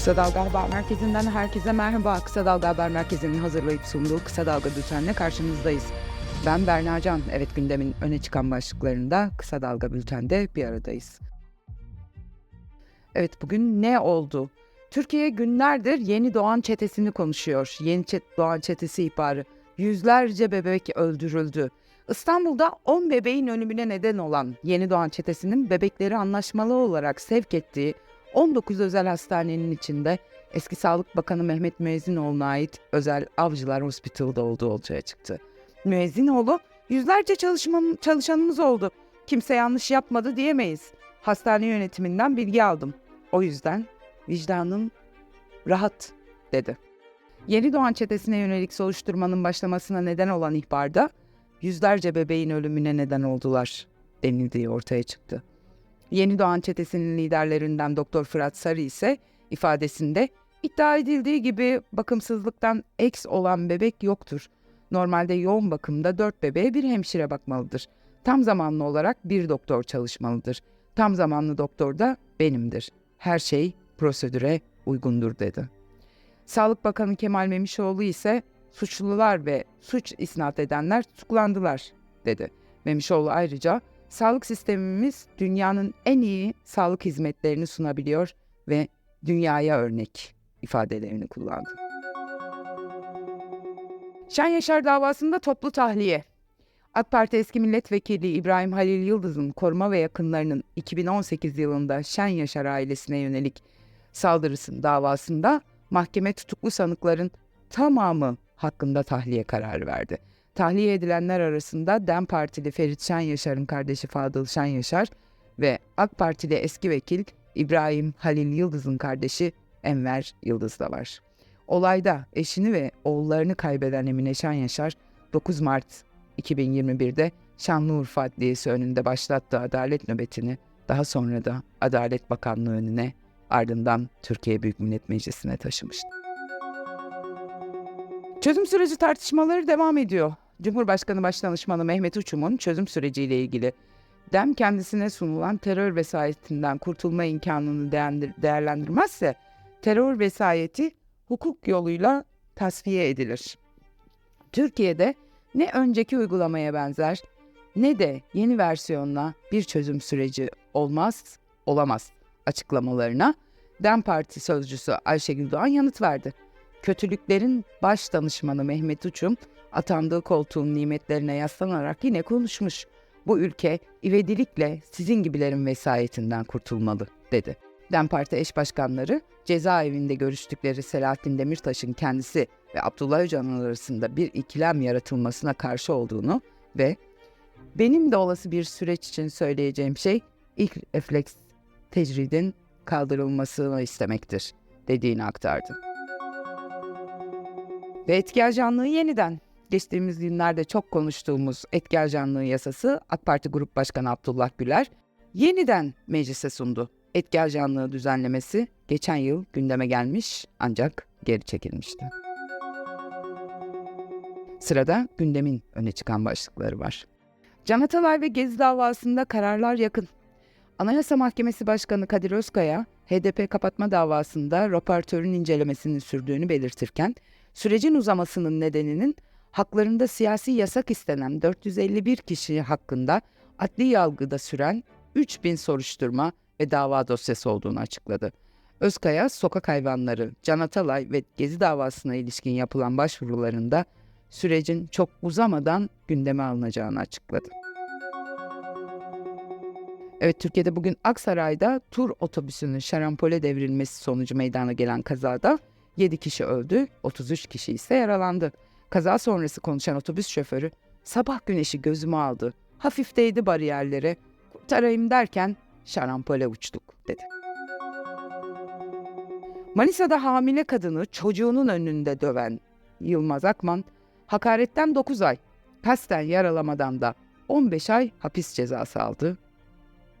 Kısa Dalga Haber Merkezi'nden herkese merhaba. Kısa Dalga Haber Merkezi'nin hazırlayıp sunduğu Kısa Dalga Bülten'le karşınızdayız. Ben Berna Can. Evet gündemin öne çıkan başlıklarında Kısa Dalga Bülten'de bir aradayız. Evet bugün ne oldu? Türkiye günlerdir yeni doğan çetesini konuşuyor. Yeni çet doğan çetesi ihbarı. Yüzlerce bebek öldürüldü. İstanbul'da 10 bebeğin ölümüne neden olan yeni doğan çetesinin bebekleri anlaşmalı olarak sevk ettiği 19 özel hastanenin içinde eski Sağlık Bakanı Mehmet Müezzinoğlu'na ait özel Avcılar Hospital'da olduğu ortaya çıktı. Müezzinoğlu yüzlerce çalışmam, çalışanımız oldu. Kimse yanlış yapmadı diyemeyiz. Hastane yönetiminden bilgi aldım. O yüzden vicdanım rahat dedi. Yeni doğan çetesine yönelik soruşturmanın başlamasına neden olan ihbarda yüzlerce bebeğin ölümüne neden oldular denildiği ortaya çıktı. Yeni Doğan çetesinin liderlerinden Doktor Fırat Sarı ise ifadesinde iddia edildiği gibi bakımsızlıktan eks olan bebek yoktur. Normalde yoğun bakımda dört bebeğe bir hemşire bakmalıdır. Tam zamanlı olarak bir doktor çalışmalıdır. Tam zamanlı doktor da benimdir. Her şey prosedüre uygundur dedi. Sağlık Bakanı Kemal Memişoğlu ise suçlular ve suç isnat edenler tutuklandılar dedi. Memişoğlu ayrıca sağlık sistemimiz dünyanın en iyi sağlık hizmetlerini sunabiliyor ve dünyaya örnek ifadelerini kullandı. Şen Yaşar davasında toplu tahliye. AK Parti eski milletvekili İbrahim Halil Yıldız'ın koruma ve yakınlarının 2018 yılında Şen Yaşar ailesine yönelik saldırısının davasında mahkeme tutuklu sanıkların tamamı hakkında tahliye kararı verdi. Tahliye edilenler arasında DEM Partili Ferit Şen Yaşar'ın kardeşi Fadıl Şen Yaşar ve AK Partili eski vekil İbrahim Halil Yıldız'ın kardeşi Enver Yıldız da var. Olayda eşini ve oğullarını kaybeden Emine Şen Yaşar 9 Mart 2021'de Şanlıurfa Adliyesi önünde başlattığı adalet nöbetini daha sonra da Adalet Bakanlığı önüne ardından Türkiye Büyük Millet Meclisi'ne taşımıştı. Çözüm süreci tartışmaları devam ediyor. Cumhurbaşkanı Başdanışmanı Mehmet Uçum'un çözüm süreciyle ilgili DEM kendisine sunulan terör vesayetinden kurtulma imkanını değerlendirmezse terör vesayeti hukuk yoluyla tasfiye edilir. Türkiye'de ne önceki uygulamaya benzer ne de yeni versiyonla bir çözüm süreci olmaz, olamaz açıklamalarına DEM Parti sözcüsü Ayşegül Doğan yanıt verdi. Kötülüklerin baş danışmanı Mehmet Uçum atandığı koltuğun nimetlerine yaslanarak yine konuşmuş. Bu ülke ivedilikle sizin gibilerin vesayetinden kurtulmalı dedi. DEM Parti eş başkanları cezaevinde görüştükleri Selahattin Demirtaş'ın kendisi ve Abdullah Öcalan arasında bir ikilem yaratılmasına karşı olduğunu ve benim de olası bir süreç için söyleyeceğim şey ilk refleks tecridin kaldırılmasını istemektir dediğini aktardı. Ve etki ajanlığı yeniden. Geçtiğimiz günlerde çok konuştuğumuz etki ajanlığı yasası AK Parti Grup Başkanı Abdullah Güler yeniden meclise sundu. Etki ajanlığı düzenlemesi geçen yıl gündeme gelmiş ancak geri çekilmişti. Sırada gündemin öne çıkan başlıkları var. Can Atalay ve Gezi davasında kararlar yakın. Anayasa Mahkemesi Başkanı Kadir Özkaya, HDP kapatma davasında raportörün incelemesini sürdüğünü belirtirken, sürecin uzamasının nedeninin haklarında siyasi yasak istenen 451 kişi hakkında adli yargıda süren 3000 soruşturma ve dava dosyası olduğunu açıkladı. Özkaya, sokak hayvanları, Can Atalay ve Gezi davasına ilişkin yapılan başvurularında sürecin çok uzamadan gündeme alınacağını açıkladı. Evet Türkiye'de bugün Aksaray'da tur otobüsünün şarampole devrilmesi sonucu meydana gelen kazada 7 kişi öldü, 33 kişi ise yaralandı. Kaza sonrası konuşan otobüs şoförü sabah güneşi gözümü aldı. Hafif değdi bariyerlere. Kurtarayım derken şarampole uçtuk dedi. Manisa'da hamile kadını çocuğunun önünde döven Yılmaz Akman hakaretten 9 ay, kasten yaralamadan da 15 ay hapis cezası aldı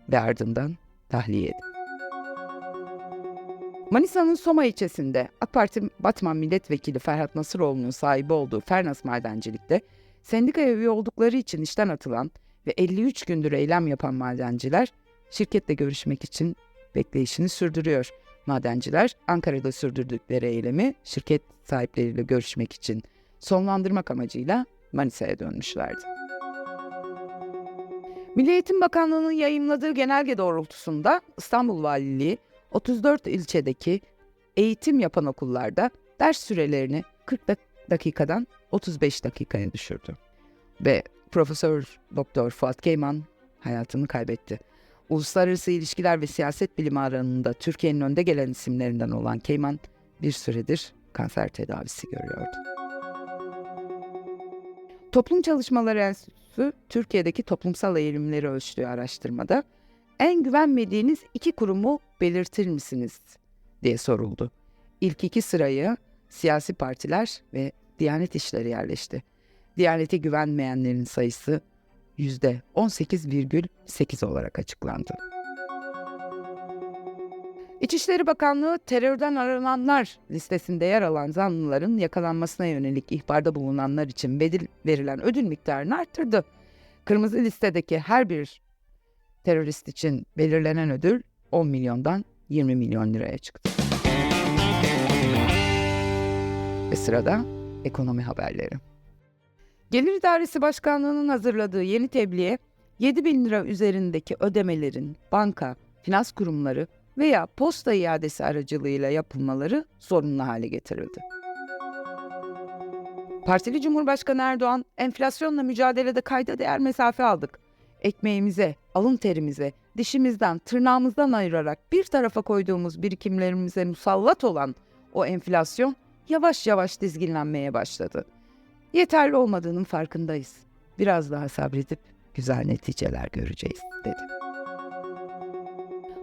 ve ardından tahliye edildi. Manisa'nın Soma ilçesinde AK Parti Batman Milletvekili Ferhat Nasıroğlu'nun sahibi olduğu Fernas Madencilik'te sendikaya üye oldukları için işten atılan ve 53 gündür eylem yapan madenciler şirketle görüşmek için bekleyişini sürdürüyor. Madenciler Ankara'da sürdürdükleri eylemi şirket sahipleriyle görüşmek için sonlandırmak amacıyla Manisa'ya dönmüşlerdi. Milli Eğitim Bakanlığı'nın yayımladığı genelge doğrultusunda İstanbul Valiliği 34 ilçedeki eğitim yapan okullarda ders sürelerini 40 dakikadan 35 dakikaya düşürdü. Ve Profesör Doktor Fuat Keyman hayatını kaybetti. Uluslararası ilişkiler ve siyaset bilimi alanında Türkiye'nin önde gelen isimlerinden olan Keyman bir süredir kanser tedavisi görüyordu. Toplum Çalışmaları Enstitüsü Türkiye'deki toplumsal eğilimleri ölçtüğü araştırmada en güvenmediğiniz iki kurumu belirtir misiniz diye soruldu. İlk iki sırayı siyasi partiler ve Diyanet İşleri yerleşti. Diyanete güvenmeyenlerin sayısı %18,8 olarak açıklandı. İçişleri Bakanlığı terörden arananlar listesinde yer alan zanlıların yakalanmasına yönelik ihbarda bulunanlar için bedil verilen ödül miktarını arttırdı. Kırmızı listedeki her bir terörist için belirlenen ödül 10 milyondan 20 milyon liraya çıktı. Ve sırada ekonomi haberleri. Gelir İdaresi Başkanlığı'nın hazırladığı yeni tebliğe 7 bin lira üzerindeki ödemelerin banka, finans kurumları veya posta iadesi aracılığıyla yapılmaları zorunlu hale getirildi. Partili Cumhurbaşkanı Erdoğan, enflasyonla mücadelede kayda değer mesafe aldık. Ekmeğimize, alın terimize, dişimizden, tırnağımızdan ayırarak bir tarafa koyduğumuz birikimlerimize musallat olan o enflasyon yavaş yavaş dizginlenmeye başladı. Yeterli olmadığının farkındayız. Biraz daha sabredip güzel neticeler göreceğiz, dedi.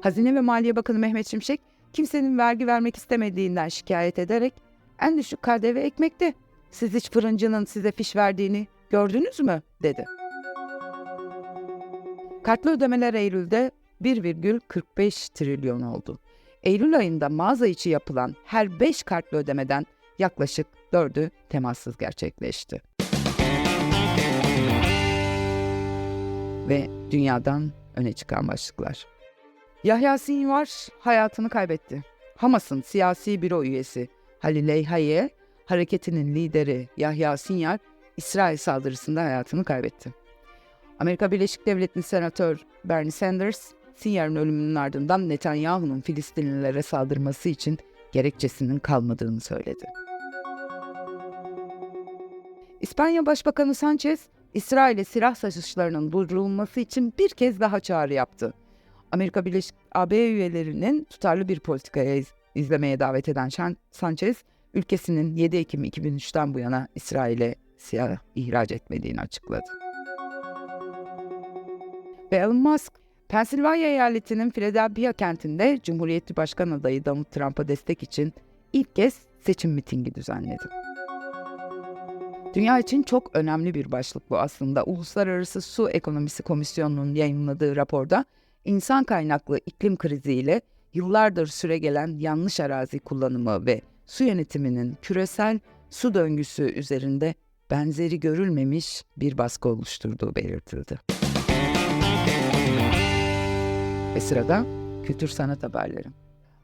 Hazine ve Maliye Bakanı Mehmet Şimşek, kimsenin vergi vermek istemediğinden şikayet ederek en düşük KDV ekmekte. Siz hiç fırıncının size fiş verdiğini gördünüz mü? dedi. Kartlı ödemeler Eylül'de 1,45 trilyon oldu. Eylül ayında mağaza içi yapılan her 5 kartlı ödemeden yaklaşık 4'ü temassız gerçekleşti. Ve dünyadan öne çıkan başlıklar. Yahya Sinvar hayatını kaybetti. Hamas'ın siyasi büro üyesi Halil Eyhaye, hareketinin lideri Yahya Sinvar, İsrail saldırısında hayatını kaybetti. Amerika Birleşik Devletleri Senatör Bernie Sanders, Sinyar'ın ölümünün ardından Netanyahu'nun Filistinlilere saldırması için gerekçesinin kalmadığını söyledi. İspanya Başbakanı Sanchez, İsrail'e silah satışlarının durdurulması için bir kez daha çağrı yaptı. Amerika Birleşik AB üyelerinin tutarlı bir politikaya iz, izlemeye davet eden Sanchez, ülkesinin 7 Ekim 2003'ten bu yana İsrail'e silah ihraç etmediğini açıkladı. Ve Elon Musk, Pensilvanya eyaletinin Philadelphia kentinde Cumhuriyetçi Başkan adayı Donald Trump'a destek için ilk kez seçim mitingi düzenledi. Dünya için çok önemli bir başlık bu aslında. Uluslararası Su Ekonomisi Komisyonu'nun yayınladığı raporda insan kaynaklı iklim kriziyle yıllardır süregelen yanlış arazi kullanımı ve su yönetiminin küresel su döngüsü üzerinde benzeri görülmemiş bir baskı oluşturduğu belirtildi. Ve sırada kültür sanat haberleri.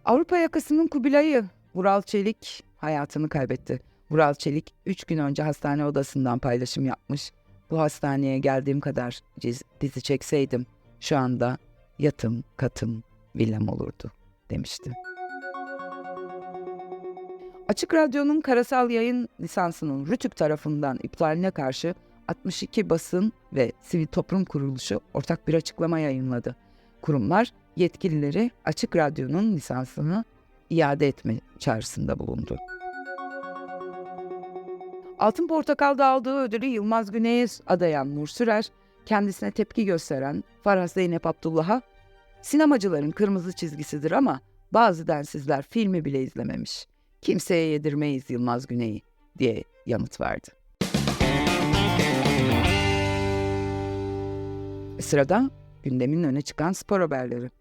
Avrupa yakasının Kubilay'ı Vural Çelik hayatını kaybetti. Vural Çelik 3 gün önce hastane odasından paylaşım yapmış. Bu hastaneye geldiğim kadar dizi çekseydim şu anda yatım, katım, villam olurdu demişti. Açık Radyo'nun karasal yayın lisansının Rütük tarafından iptaline karşı 62 basın ve sivil toplum kuruluşu ortak bir açıklama yayınladı. Kurumlar yetkilileri Açık Radyo'nun lisansını iade etme çağrısında bulundu. Altın Portakal'da aldığı ödülü Yılmaz Güney'e adayan Nur Sürer, kendisine tepki gösteren Farah Zeynep Abdullah'a sinemacıların kırmızı çizgisidir ama bazı densizler filmi bile izlememiş. Kimseye yedirmeyiz Yılmaz Güney'i diye yanıt verdi. Sırada gündemin öne çıkan spor haberleri.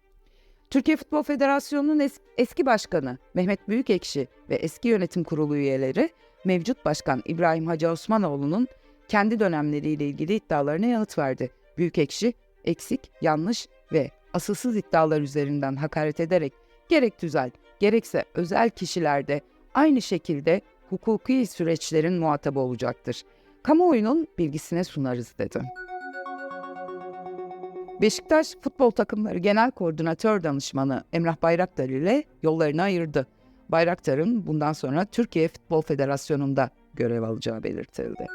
Türkiye Futbol Federasyonu'nun es- eski başkanı Mehmet Büyükekşi ve eski yönetim kurulu üyeleri mevcut başkan İbrahim Hacı Osmanoğlu'nun kendi dönemleriyle ilgili iddialarına yanıt verdi. Büyükekşi eksik, yanlış ve asılsız iddialar üzerinden hakaret ederek gerek tüzel gerekse özel kişilerde aynı şekilde hukuki süreçlerin muhatabı olacaktır. Kamuoyunun bilgisine sunarız dedi. Beşiktaş Futbol Takımları Genel Koordinatör Danışmanı Emrah Bayraktar ile yollarını ayırdı. Bayraktar'ın bundan sonra Türkiye Futbol Federasyonu'nda görev alacağı belirtildi.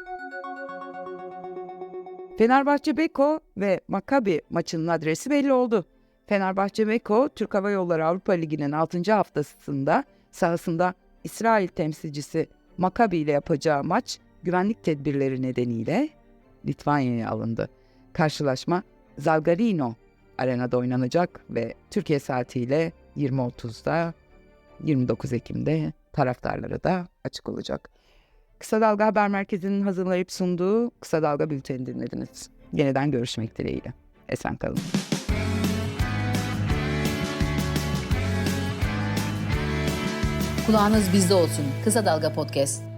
Fenerbahçe Beko ve Maccabi maçının adresi belli oldu. Fenerbahçe Beko, Türk Hava Yolları Avrupa Ligi'nin 6. haftasında sahasında İsrail temsilcisi Maccabi ile yapacağı maç güvenlik tedbirleri nedeniyle Litvanya'ya alındı. Karşılaşma Zalgarino arenada oynanacak ve Türkiye saatiyle 20.30'da 29 Ekim'de taraftarlara da açık olacak. Kısa Dalga Haber Merkezi'nin hazırlayıp sunduğu Kısa Dalga Bülteni dinlediniz. Yeniden görüşmek dileğiyle. Esen kalın. Kulağınız bizde olsun. Kısa Dalga Podcast.